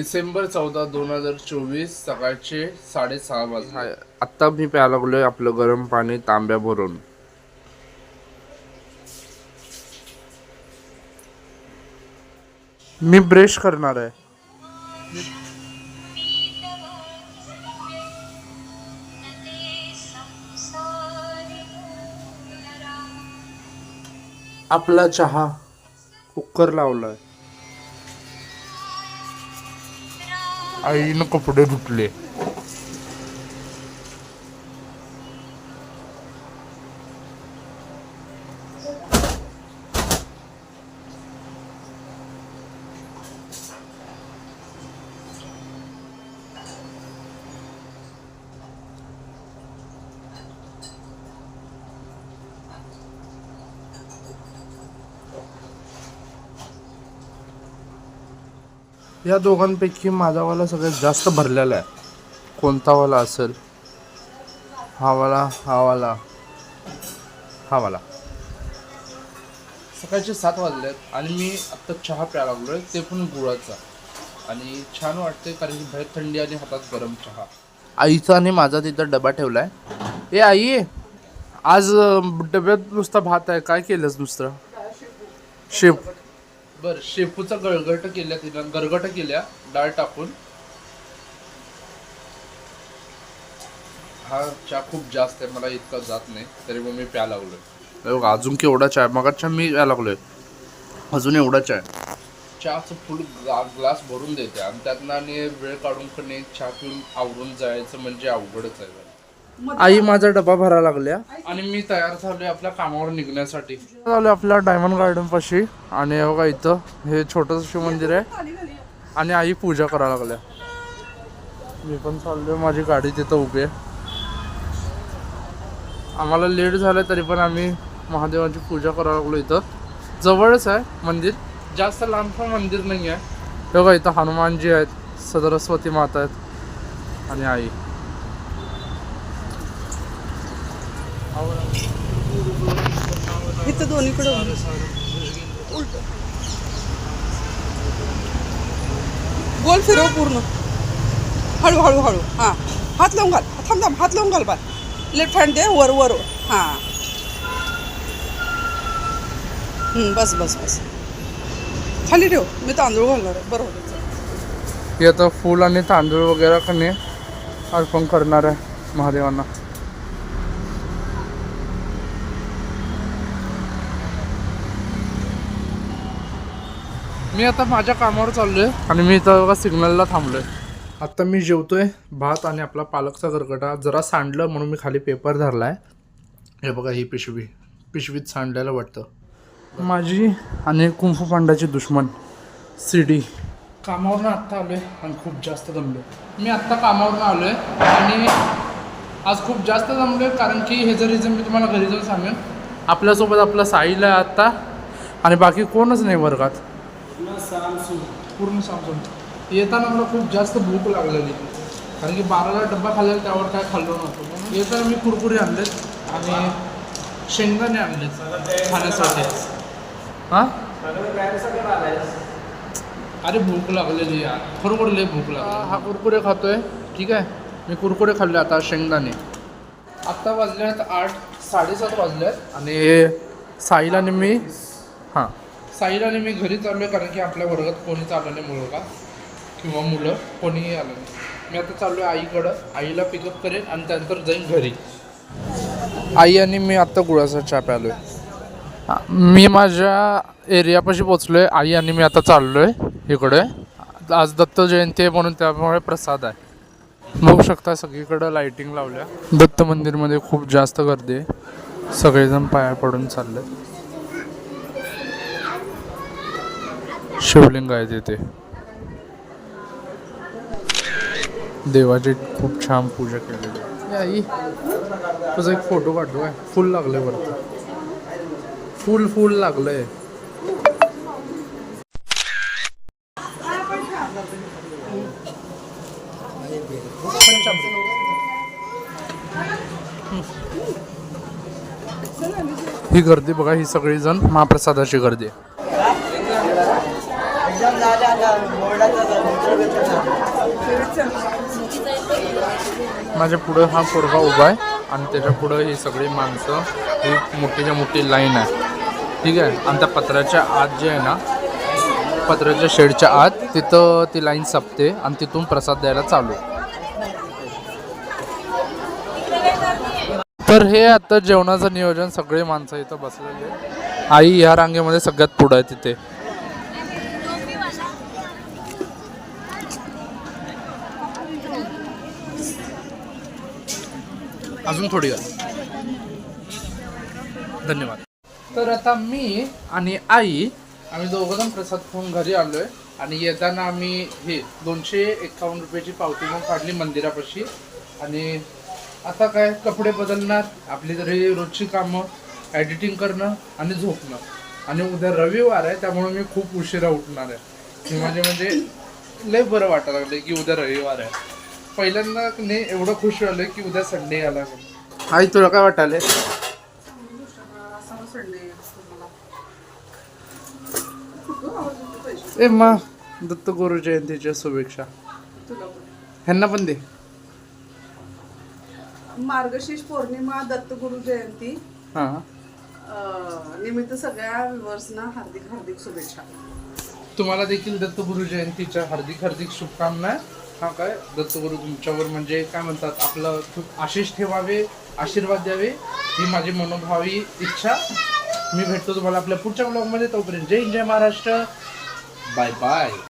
डिसेंबर चौदा दोन हजार चोवीस सकाळचे साडेसहा वाजता आत्ता मी प्यायला लागलोय आपलं गरम पाणी तांब्या भरून. मी ब्रश करणार आहे. आपला चहा कुकर लावलाय. आईनं कपडे धुतले या दोघांपैकी माझा वाला सगळ्यात जास्त भरलेला आहे. कोणता वाला असेल? हा वाला हा वाला हा वाला. सकाळचे सात वाजले आहेत आणि मी आत्ता चहा प्यायला आहे ते पण गुळाचा. आणि छान वाटते कारण की बाहेर थंडी आणि हातात गरम चहा. आईचा आणि माझा तिथं डबा ठेवला आहे ए आई आज डब्यात नुसता भात आहे. काय केलंस दुसरं शेप. बर शेपूचा गळगट केल्या तिनं गरगट केल्या डाळ टाकून. हा चहा खूप जास्त आहे मला इतका जात नाही तरी मग मी प्या लागलोय. अजून केवढा चहा मगाच्या मी प्या लागलोय. अजून एवढा चहा चहाचं फुल ग्लास भरून देते आणि त्यातनं आणि वेळ काढून पण एक चहा पिऊन आवरून जायचं म्हणजे अवघडच आहे. आई माझा डबा भरा लागल्या. आणि मी तयार झालोय आपल्या कामावर निघण्यासाठी. झालं आपल्या डायमंड गार्डन पाशी. आणि बघा इथं हे छोटस शिव मंदिर आहे. आणि आई पूजा करायला लागल्या. मी पण चाललोय माझी गाडी तिथं उभी आहे. आम्हाला लेट झालं तरी पण आम्ही महादेवाची पूजा करायला लागलो इथं. जवळच आहे मंदिर. जास्त लांब पण मंदिर नाही आहे हे बघा इथं हनुमानजी आहेत सरस्वती माता आहेत. आणि आई. इथं दोन्हीकडे उलट. गोल फिरव पूर्ण. हळू हळू. हळू हां. हात लावून घाल. थांब थांब. हात लावून घाल बा लेफ्ट हँड दे वर वर. हां. बस बस बस. खाली ठेव. मी तांदूळ घालणार आहे. बरोबर. येतं आता फूल आणि तांदूळ वगैरे कने अर्पण करणार आहे महादेवांना. मी आता माझ्या कामावर चाललोय आणि मी इथं बघा सिग्नलला थांबलोय. आता मी जेवतोय भात आणि आपला पालकचा गरगटा. जरा सांडलं म्हणून मी खाली पेपर धरलाय. हे बघा ही पिशवी. पिशवीत सांडलेलं वाटतं. माझी आणि कुंफू पांडाची दुश्मन सीडी. कामावरून आत्ता आलोय आणि खूप जास्त दमलो मी आत्ता कामावरून आलोय आणि आज खूप जास्त दमलोय कारण की हे जर रिझन मी तुम्हाला घरी जाऊन सांगेन आपल्यासोबत आपला साहिल आहे आत्ता आणि बाकी कोणच नाही वर्गात. पूर्ण सामसून येताना मला खूप जास्त भूक लागलेली. कारण की बाराला डब्बा खाल्लेला त्यावर काय खाल्लो नव्हतो. येताना मी कुरकुरे आणलेत आणि शेंगदाणे आणलेत खाण्यासाठी. हां? अरे भूक लागलेली यार. खरोखर लय भूक लागली. हा कुरकुरे खातोय. ठीक आहे. मी कुरकुरे खाल्ले आता शेंगदाणे. आत्ता वाजले आहेत आठ साडेसात वाजले आहेत आणि साईला आणि मी हां. साईड आणि मी घरी चाललो आहे कारण की आपल्या वर्गात कोणीच आलं नाही मुलगा किंवा मुलं कोणीही आलं नाही. मी आता चाललो आहे आईकडं आईला पिकअप करेन आणि त्यानंतर जाईन घरी. आई आणि मी आत्ता गुळाचा चहा प्यालोय. आहे मी माझ्या एरियापाशी पोचलोय आई आणि मी आता चाललोय इकडे. आज दत्त जयंती आहे म्हणून त्यामुळे प्रसाद आहे. बघू शकता सगळीकडं लाईटिंग लावल्या. दत्त मंदिरमध्ये खूप जास्त गर्दी आहे. सगळेजण पाया पडून चालले शिवलिंग आहे तिथे. देवाची खूप छान पूजा केलेली. आई. तुझा एक फोटो काढतो काय? फुल लागलंय वरती फुल फुल लागलंय. ही गर्दी बघा ही सगळी जण महाप्रसादाची गर्दी आहे. माझ्या पुढं हा पोरगा उभा आहे आणि त्याच्या पुढं ही सगळी माणसं ही मोठीच्या मोठी लाईन आहे. ठीक आहे? आणि त्या पत्राच्या आत जे आहे ना पत्राच्या शेडच्या आत तिथं ती लाईन सापते आणि तिथून प्रसाद द्यायला चालू. तर हे आता जेवणाचं नियोजन सगळे माणसं इथं बसलेले आई ह्या रांगेमध्ये सगळ्यात पुढं आहे तिथे. अजून थोडी धन्यवाद. तर आता मी आणि आई आम्ही दोघंजण प्रसाद खाऊन घरी आलोय. आणि येताना आम्ही हे दोनशे एकावन्न रुपयाची पावती मग काढली मंदिरापाशी. आणि आता काय कपडे बदलणार आपली तरी रोजची कामं एडिटिंग करणं आणि झोपणं. आणि उद्या रविवार आहे त्यामुळे मी खूप उशिरा उठणार आहे. म्हणजे म्हणजे लय बरं वाटायला लागलं की उद्या रविवार आहे. पहिल्यांदा नाही एवढं खुश झालं की उद्या संडे आला म्हणून. आई तुला काय वाटायलंय? ए मा दत्त गुरु जयंतीच्या शुभेच्छा. ह्यांना पण दे. मार्गशीर्ष पौर्णिमा दत्तगुरु जयंती हा. अं, निमित्त सगळ्या व्ह्युअर्सना हार्दिक हार्दिक शुभेच्छा. तुम्हाला देखील दत्तगुरु जयंतीच्या हार्दिक हार्दिक शुभकामना. हा काय? दत्तगुरु तुमच्यावर म्हणजे काय म्हणतात आपलं खूप आशिष ठेवावे आशीर्वाद द्यावे ही माझी मनोभावी इच्छा. मी भेटतो तुम्हाला आपल्या पुढच्या ब्लॉगमध्ये तोपर्यंत जय जय महाराष्ट्र. Bye bye.